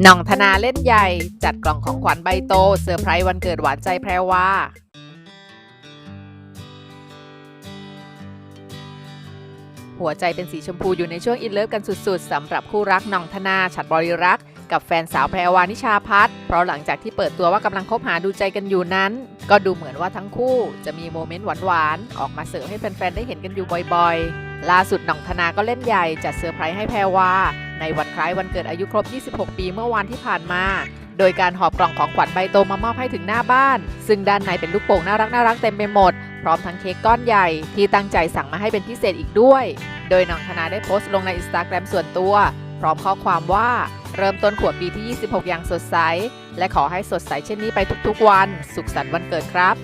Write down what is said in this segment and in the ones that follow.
หน่องธนาเล่นใหญ่ จัดกล่องของขวัญใบโตเซอร์ไพรส์วันเกิดหวานใจแพรวาหัวใจเป็นสีชมพูอยู่ในช่วงอินเลิฟกันสุดๆสำหรับคู่รักหน่องธนาฉัดบริรักษ์กับแฟนสาวแพรวานิชาพัฒน์เพราะหลังจากที่เปิดตัวว่ากำลังคบหาดูใจกันอยู่นั้น ก็ดูเหมือนว่าทั้งคู่จะมีโมเมนต์หวานๆออกมาเสิร์ฟให้แฟนๆได้เห็นกันอยู่บ่อยๆ ล่าสุดหน่องธนาก็เล่นใหญ่จัดเซอร์ไพรส์ให้แพรวา ในวันคล้ายวันเกิดอายุครบ 26 ปีเมื่อวานที่ผ่านมา โดยการหอบกล่องของขวัญใบโตมามอบให้ถึงหน้าบ้าน ซึ่งด้านในเป็นลูกโป่งน่ารักน่ารักเต็มไปหมด พร้อมทั้งเค้กก้อนใหญ่ที่ตั้งใจสั่งมาให้เป็นพิเศษอีกด้วย โดยน้องธนาได้โพสต์ลงในอินสตาแกรมส่วนตัว พร้อมข้อความว่าเริ่มต้นขวบปีที่ 26 อย่างสดใส และขอให้สดใสเช่นนี้ไปทุกๆวัน สุขสันต์วันเกิดครับ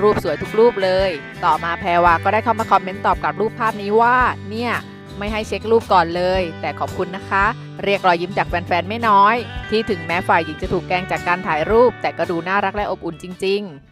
รูปสวยทุกรูปเลย ต่อมาแพรวาก็ได้เข้ามาคอมเมนต์ตอบกับรูปภาพนี้ว่า เนี่ย ไม่ให้เช็ครูปก่อนเลย แต่ขอบคุณนะคะ เรียกรอยยิ้มจากแฟนๆไม่น้อย ที่ถึงแม้ฝ่ายหญิงจะถูกแกล้งจากการถ่ายรูป แต่ก็ดูน่ารักและอบอุ่นจริง ๆ